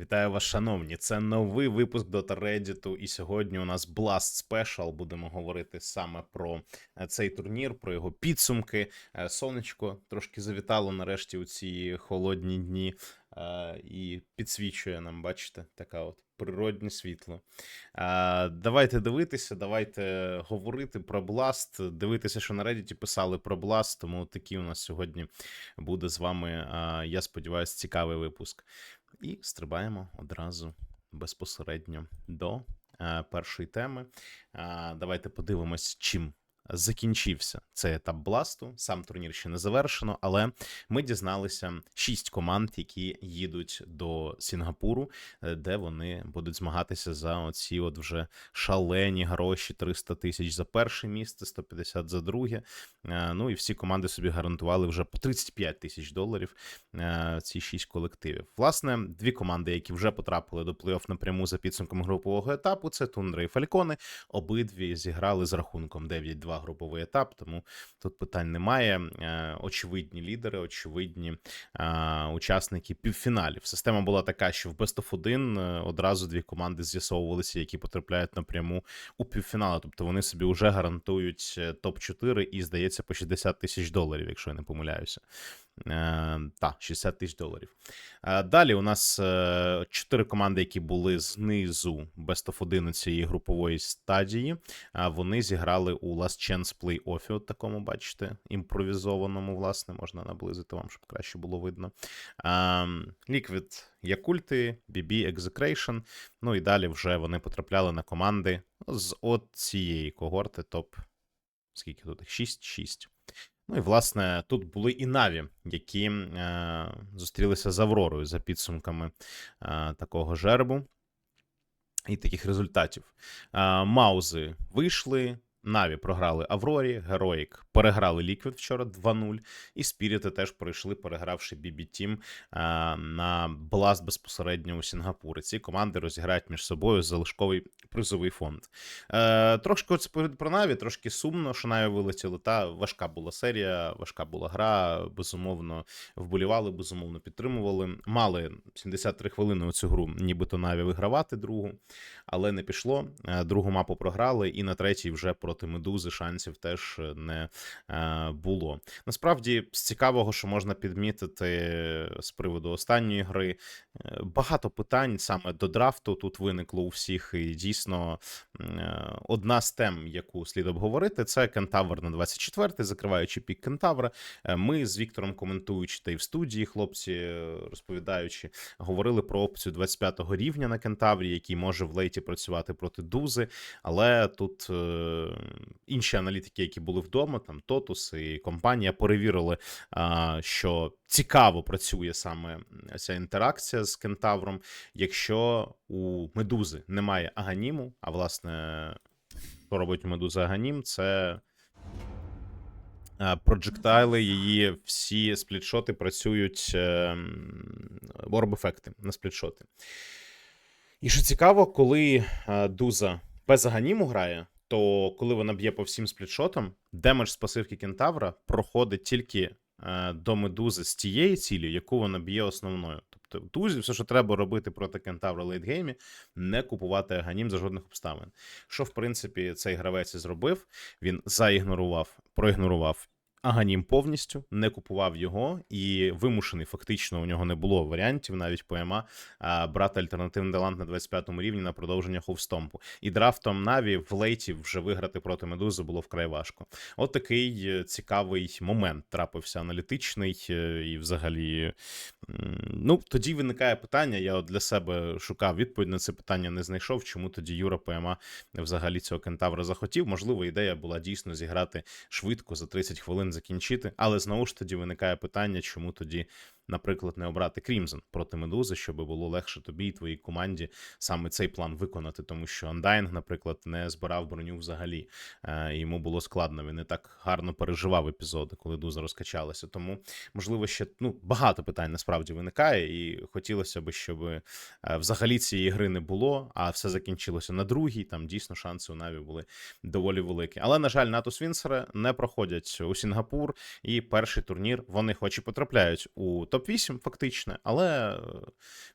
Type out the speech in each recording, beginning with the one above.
Вітаю вас, шановні. Це новий випуск Dota Reddit, і сьогодні у нас Blast Special. Будемо говорити саме про е, цей турнір, про його підсумки. Е, Сонечко трошки завітало нарешті у ці холодні дні е, і підсвічує нам, бачите, така от природне світло. Давайте дивитися, давайте говорити про Blast, дивитися, що на Reddit писали про Blast, тому такий у нас сьогодні буде з вами, я сподіваюся, цікавий випуск. І стрибаємо одразу безпосередньо до е, першої теми. Е, давайте подивимось, чим закінчився цей етап бласту. Сам турнір ще не завершено, але ми дізналися шість команд, які їдуть до Сінгапуру, е, де вони будуть змагатися за оці от вже шалені гроші: 300 тисяч за перше місце, 150 за друге. Е, Ну і всі команди собі гарантували вже по 35 тисяч доларів е, ці шість колективів. Власне, дві команди, які вже потрапили до плей-офф напряму за підсумком групового етапу, це Тундра і Фалькони. Обидві зіграли з рахунком 9-2 груповий етап, тому тут питань немає. Е, Очевидні лідери, очевидні е, учасники півфіналів. Система була така, що в Best of 1 е, одразу дві команди з'ясовувалися, які потрапляють напряму у півфінали. Тобто вони собі вже гарантують е, топ-4 і, здається, по 60 тисяч доларів, якщо я не помиляюся. Е, та, 60 тисяч доларів. Е, Далі у нас е, чотири команди, які були знизу Best of 1 цієї групової стадії. Вони зіграли у Last Chance плей-офі, от такому, бачите, імпровізованому, власне, можна наблизити вам, щоб краще було видно. Liquid Якульти, BB Execration. Ну і далі вже вони потрапляли на команди з от цієї когорти топ. Скільки тут? їх? 6-6. Ну і власне тут були і Наві, які е, зустрілися з Авророю за підсумками е, такого жербу і таких результатів. Е, Маузи вийшли. Наві програли Аврорі, Героїк переграли Ліквід вчора 2-0, і Спіріти теж пройшли, перегравши BB Team е, на Бласт безпосередньо у Сінгапурі. Ці команди розіграють між собою залишковий призовий фонд. Е, трошки от про Наві, трошки сумно, що Наві вилетіли. Та важка була серія, важка була гра. Безумовно, вболівали, безумовно підтримували. Мали 73 хвилини у цю гру, нібито Наві вигравати другу, але не пішло. Е, Другу мапу програли, і на третій вже проти медузи шансів теж не е, було. Насправді, з цікавого, що можна підмітити з приводу останньої гри, е, багато питань саме до драфту тут виникло у всіх. І дійсно е, одна з тем, яку слід обговорити, це Кентавр на 24-й, закриваючи пік Кентавра. Е, Ми з Віктором коментуючи та й в студії, хлопці е, розповідаючи, говорили про опцію 25-го рівня на Кентаврі, який може в лейті працювати проти Дузи. Але тут е, інші аналітики, які були вдома, там Тотус і компанія, перевірили, що цікаво працює саме ця інтеракція з кентавром, якщо у медузи немає аганіму, а власне, що робить у медузи аганім, це. Проджектайли, її всі сплітшоти працюють орб-ефекти на сплітшоти. І що цікаво, коли е, Дуза без аганіму грає, то коли вона б'є по всім сплітшотам, демедж з пасивки кентавра проходить тільки е, до медузи з тієї цілі, яку вона б'є основною. Тобто, Дузі все, що треба робити проти кентавра лейтгеймі, не купувати аганім за жодних обставин. Що, в принципі, цей гравець і зробив. Він заігнорував, проігнорував Аганім повністю не купував його, і вимушений фактично у нього не було варіантів, навіть поема брати альтернативний талант на 25-му рівні на продовження ховстомпу. І драфтом Наві в лейті вже виграти проти медузи було вкрай важко. От такий е, цікавий момент трапився аналітичний, е, і взагалі, ну тоді виникає питання. Я от для себе шукав відповідь на це питання, не знайшов. Чому тоді Юра ПМА взагалі цього кентавра захотів? Можливо, ідея була дійсно зіграти швидко за 30 хвилин закінчити. Але знову ж тоді виникає питання, чому тоді, наприклад, не обрати Крімзон проти медузи, щоб було легше тобі і твоїй команді саме цей план виконати, тому що Андайнг, наприклад, не збирав броню взагалі. Е, Йому було складно. Він не так гарно переживав епізоди, коли дуза розкачалася. Тому, можливо, ще ну багато питань насправді виникає, і хотілося б, щоб е, взагалі цієї гри не було, а все закінчилося на другій. Там дійсно шанси у Наві були доволі великі. Але, на жаль, НАТО Вінсера не проходять у Сінгапур, і перший турнір вони хоч і потрапляють у топ топ-8, фактично, але,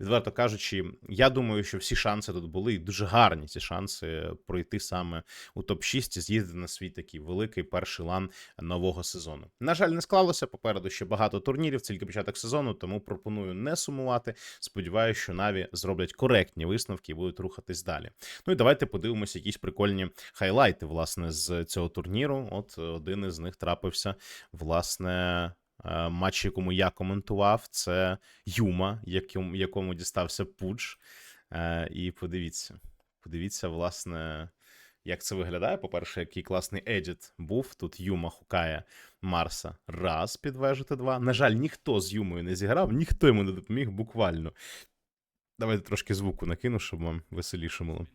відверто кажучи, я думаю, що всі шанси тут були, і дуже гарні ці шанси пройти саме у топ-6 і з'їздити на свій такий великий перший лан нового сезону. На жаль, не склалося. Попереду ще багато турнірів, тільки початок сезону, тому пропоную не сумувати. Сподіваюся, що Наві зроблять коректні висновки і будуть рухатись далі. Ну і давайте подивимося якісь прикольні хайлайти, власне, з цього турніру. От один із них трапився, власне. Е, Матч, якому я коментував, це Юма, якому, якому дістався Пудж. Е, І подивіться, подивіться, власне, як це виглядає. По-перше, який класний едіт був. Тут Юма хукає Марса. Раз, підвежити два. На жаль, ніхто з Юмою не зіграв, ніхто йому не допоміг буквально. Давайте трошки звуку накину, щоб вам веселіше було.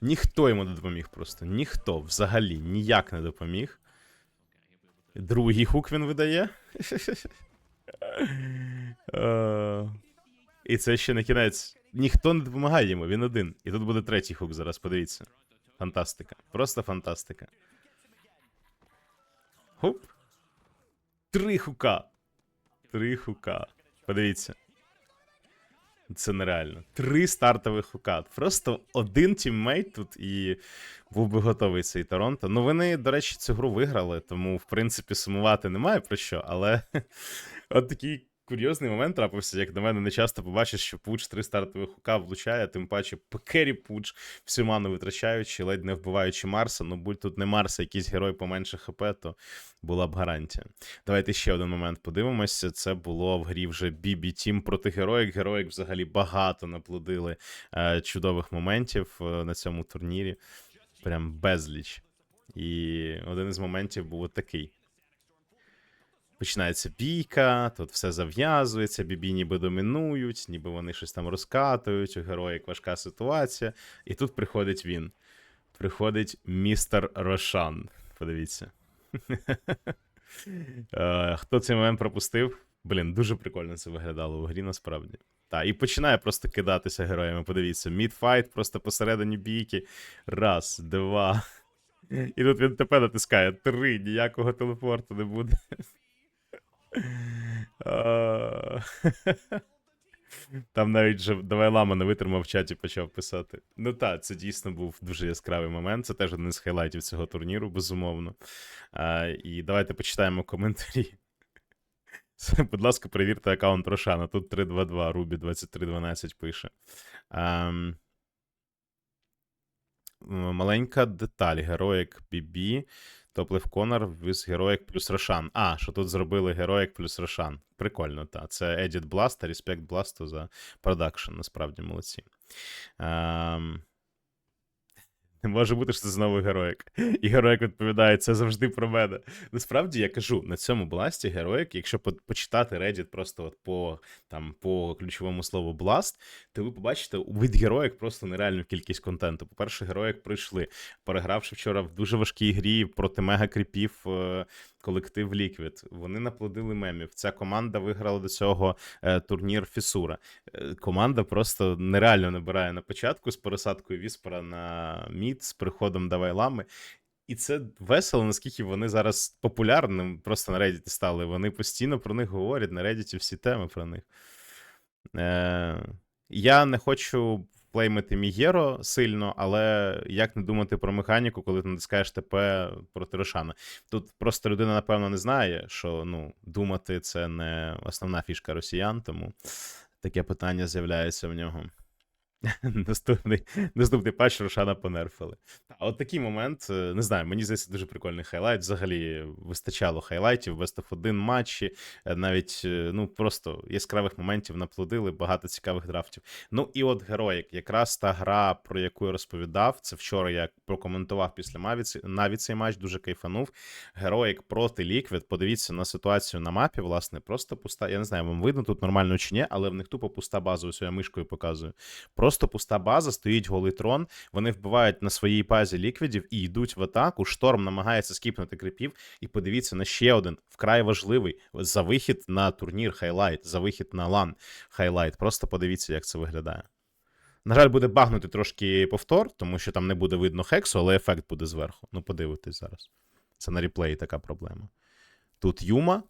Ніхто йому не допоміг просто. Ніхто взагалі ніяк не допоміг. Другий хук він видає. Е, І це ще не кінець. Ніхто не допомагає йому, він один. І тут буде третій хук зараз, подивіться. Фантастика. Просто фантастика. Хуп. Три хука. Три хука. Подивіться. Це нереально. Три стартових хукат. Просто один тіммейт тут і був би готовий цей Торонто. Ну, вони, до речі, цю гру виграли, тому, в принципі, сумувати немає про що, але от такий курйозний момент трапився, як на мене, не часто побачиш, що Пуч три стартових хука влучає, тим паче Пекері Пуч всю ману витрачаючи, ледь не вбиваючи Марса. Ну, будь тут не Марса, якийсь герой поменше ХП, то була б гарантія. Давайте ще один момент подивимося. Це було в грі вже BB Team проти героїк. Героїк взагалі багато наплодили е, чудових моментів е, на цьому турнірі. Прям безліч. І один із моментів був такий. Починається бійка, тут все зав'язується, бібі ніби домінують, ніби вони щось там розкатують, у героїк важка ситуація. І тут приходить він. Приходить містер Рошан. Подивіться. Е, Хто цей момент пропустив? Блін, дуже прикольно це виглядало у грі, насправді. Та, і починає просто кидатися героями. Подивіться, мідфайт просто посередині бійки. Раз, два. І тут він ТП натискає. Три, ніякого телепорту не буде. А, Там навіть же Давай Лама не витримав в чаті, почав писати. Ну так, це дійсно був дуже яскравий момент. Це теж один із хайлайтів цього турніру, безумовно. А, і давайте почитаємо коментарі. Будь ласка, перевірте аккаунт Рошана. Тут 322, Рубі 2312 пише. М, Маленька деталь. Героїк BB, Топлив Конор віз героїк плюс Рошан. А, що тут зробили героїк плюс Рошан. Прикольно, так. Це Edit Blast респект Бласту за продакшн, насправді молодці. Ем... Не може бути, що це знову героїк. І героїк відповідає, це завжди про мене. Насправді я кажу, на цьому бласті героїк, якщо по- почитати Reddit просто от по, там, по ключовому слову бласт, то ви побачите від героїк просто нереальну кількість контенту. По-перше, героїк прийшли, перегравши вчора в дуже важкій грі проти мега-кріпів е, колектив Liquid. Вони наплодили мемів. Ця команда виграла до цього е, турнір Фісура. Е, команда просто нереально набирає на початку з пересадкою Віспера на мід, з приходом Давайлами. І це весело, наскільки вони зараз популярним просто на Reddit стали. Вони постійно про них говорять на Reddit всі теми про них. Е, я не хочу плеймити Мігєро сильно, але як не думати про механіку, коли ти натискаєш ТП проти Рошана? Тут просто людина, напевно, не знає, що ну, думати це не основна фішка росіян, тому таке питання з'являється в нього. Наступний, наступний патч Рошана понерфили. А от такий момент, е, не знаю, мені здається, дуже прикольний хайлайт. Взагалі вистачало хайлайтів, Best of 1 матчі, е, навіть е, ну просто яскравих моментів наплодили, багато цікавих драфтів. Ну і от героїк, якраз та гра, про яку я розповідав, це вчора я прокоментував після Маві, навіть цей матч, дуже кайфанув. Героїк проти Ліквід. Подивіться на ситуацію на мапі, власне, просто пуста. Я не знаю, вам видно тут нормально чи ні, але в них тупо пуста база. Ось я мишкою показую. Просто пуста база, стоїть голий трон. Вони вбивають на своїй базі ліквідів і йдуть в атаку. Шторм намагається скіпнути крипів. І подивіться на ще один вкрай важливий за вихід на турнір хайлайт, за вихід на лан хайлайт. Просто подивіться, як це виглядає. На жаль, буде багнути трошки повтор, тому що там не буде видно хексу, але ефект буде зверху. Ну, подивитись зараз. Це на реплеї така проблема. Тут Юма.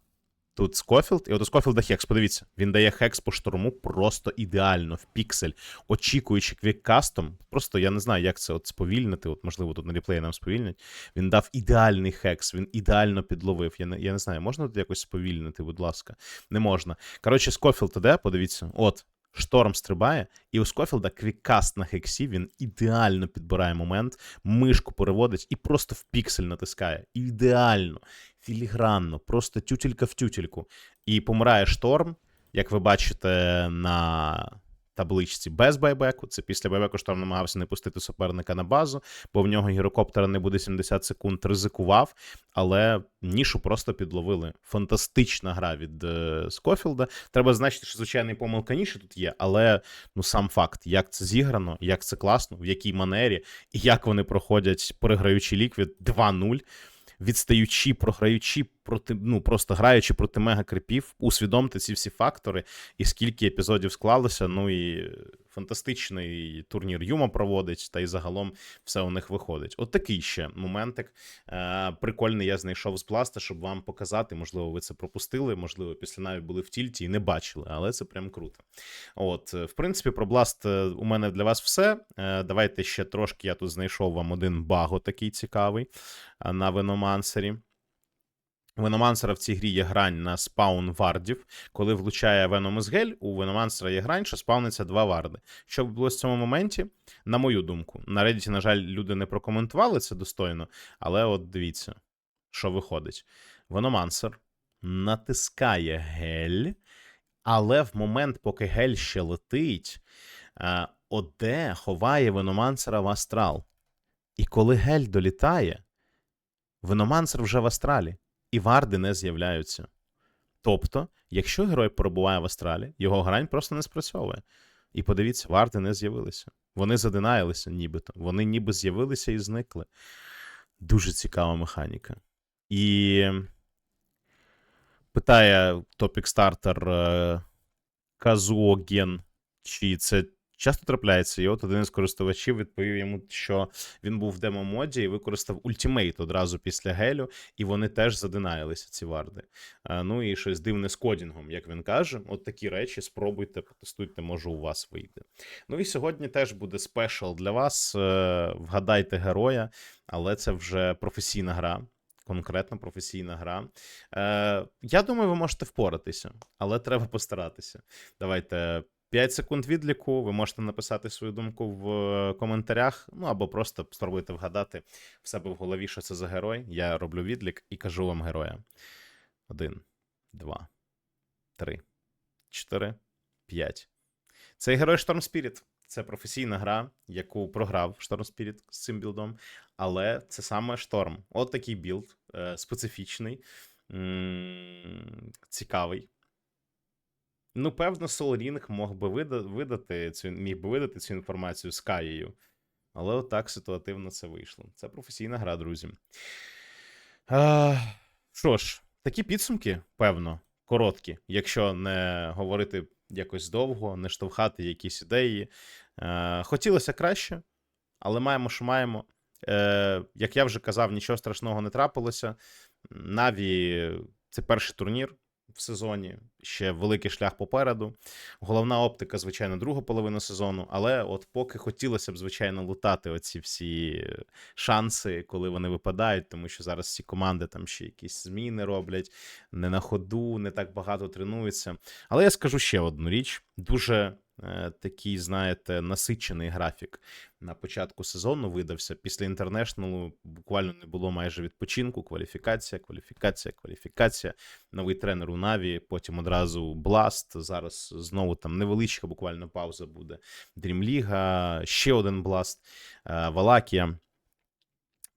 Тут Скофілд, і от у Скофілда Хекс, подивіться, він дає Хекс по штурму просто ідеально в піксель, очікуючи квіккастом. Просто я не знаю, як це от сповільнити. От, можливо, тут на реплеї нам сповільнять. Він дав ідеальний хекс, він ідеально підловив. Я не, я не знаю, можна тут якось сповільнити, будь ласка. Не можна. Коротше, Скофілд іде, подивіться, от. Шторм стрибає, і у Скофілда квіккаст на хексі, він ідеально підбирає момент, мишку переводить і просто в піксель натискає. Ідеально, філігранно, просто тютелька в тютельку. І помирає шторм, як ви бачите на табличці без байбеку. Це після байбеку шторм намагався не пустити суперника на базу, бо в нього гірокоптера не буде 70 секунд, ризикував, але нішу просто підловили. Фантастична гра від е, Скофілда. Треба значити, що звичайний помилка ніші тут є, але ну сам факт, як це зіграно, як це класно, в якій манері, і як вони проходять, переграючи ліквід 2-0 відстаючи, програючи проти, ну просто граючи проти мега-крипів, усвідомте ці всі фактори, і скільки епізодів склалося. Ну і фантастичний турнір Юма проводить, та й загалом все у них виходить. От такий ще моментик. Е, Прикольний я знайшов з пласта, щоб вам показати. Можливо, ви це пропустили, можливо, після навіть були в тільті і не бачили, але це прям круто. От, в принципі, про Бласт е, у мене для вас все. Е, Давайте ще трошки я тут знайшов вам один баго такий цікавий е, на Веномансері. Веномансера в цій грі є грань на спаун вардів. Коли влучає Веном із гель, у Веномансера є грань, що спауниться два варди. Що було в цьому моменті, на мою думку, на Reddit, на жаль, люди не прокоментували це достойно, але от дивіться, що виходить. Веномансер натискає гель, але в момент, поки гель ще летить, е, Оде ховає Веномансера в астрал. І коли гель долітає, Веномансер вже в астралі і варди не з'являються. Тобто, якщо герой перебуває в астралі, його грань просто не спрацьовує. І подивіться, варди не з'явилися. Вони задинаїлися, нібито. Вони ніби з'явилися і зникли. Дуже цікава механіка. І питає топік стартер е, Казуоген, чи це часто трапляється, і от один із користувачів відповів йому, що він був в демо-моді і використав ультимейт одразу після гелю, і вони теж задинаїлися, ці варди. А, ну і щось дивне з кодінгом, як він каже. От такі речі спробуйте, потестуйте, може у вас вийде. Ну і сьогодні теж буде спешл для вас. Е, вгадайте героя, але це вже професійна гра. Конкретно професійна гра. Е, Я думаю, ви можете впоратися, але треба постаратися. Давайте 5 секунд відліку. Ви можете написати свою думку в е, коментарях, ну або просто спробуйте вгадати в себе в голові, що це за герой. Я роблю відлік і кажу вам героя. Один, два, три, чотири, п'ять. Цей герой Storm Spirit. Це професійна гра, яку програв Storm Spirit з цим білдом. Але це саме Шторм. От такий білд, е, специфічний, цікавий. Ну, певно, Солрінг мог би видати цю міг би видати цю інформацію з Каєю. Але отак ситуативно це вийшло. Це професійна гра, друзі. А, Що ж, такі підсумки, певно, короткі, якщо не говорити якось довго, не штовхати якісь ідеї. А, хотілося краще, але маємо, що маємо. Е, Як я вже казав, нічого страшного не трапилося. Наві це перший турнір в сезоні. Ще великий шлях попереду. Головна оптика, звичайно, друга половина сезону. Але от поки хотілося б, звичайно, лутати оці всі шанси, коли вони випадають, тому що зараз всі команди там ще якісь зміни роблять, не на ходу, не так багато тренуються. Але я скажу ще одну річ: дуже такий, знаєте, насичений графік на початку сезону видався. Після інтернешналу буквально не було майже відпочинку. Кваліфікація, кваліфікація, кваліфікація. Новий тренер у Наві, потім одразу Бласт. Зараз знову там невеличка, буквально пауза буде. Дрімліга, ще один Бласт, е, Валакія.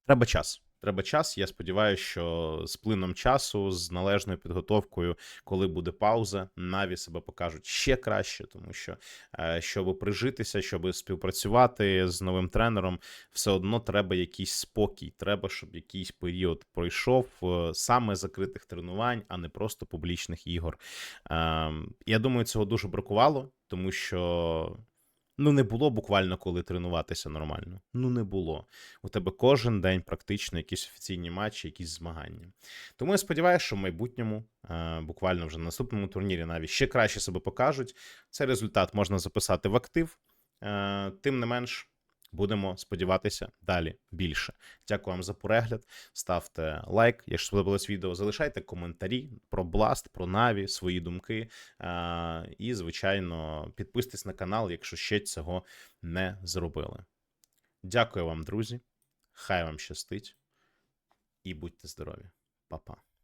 Треба час. Треба час. Я сподіваюся, що з плином часу, з належною підготовкою, коли буде пауза, наві себе покажуть ще краще, тому що е, щоб прижитися, щоб співпрацювати з новим тренером, все одно треба якийсь спокій. Треба, щоб якийсь період пройшов е, саме закритих тренувань, а не просто публічних ігор. Ем, я думаю, цього дуже бракувало, тому що. Ну, не було буквально коли тренуватися нормально. Ну, не було. У тебе кожен день практично якісь офіційні матчі, якісь змагання. Тому я сподіваюся, що в майбутньому, е, буквально вже на наступному турнірі, навіть ще краще себе покажуть. Цей результат можна записати в актив. Е, Тим не менш, будемо сподіватися далі більше. Дякую вам за перегляд. Ставте лайк, якщо сподобалось відео, залишайте коментарі про Blast, про Наві, свої думки. Е, І, звичайно, підписуйтесь на канал, якщо ще цього не зробили. Дякую вам, друзі. Хай вам щастить і будьте здорові. Па-па.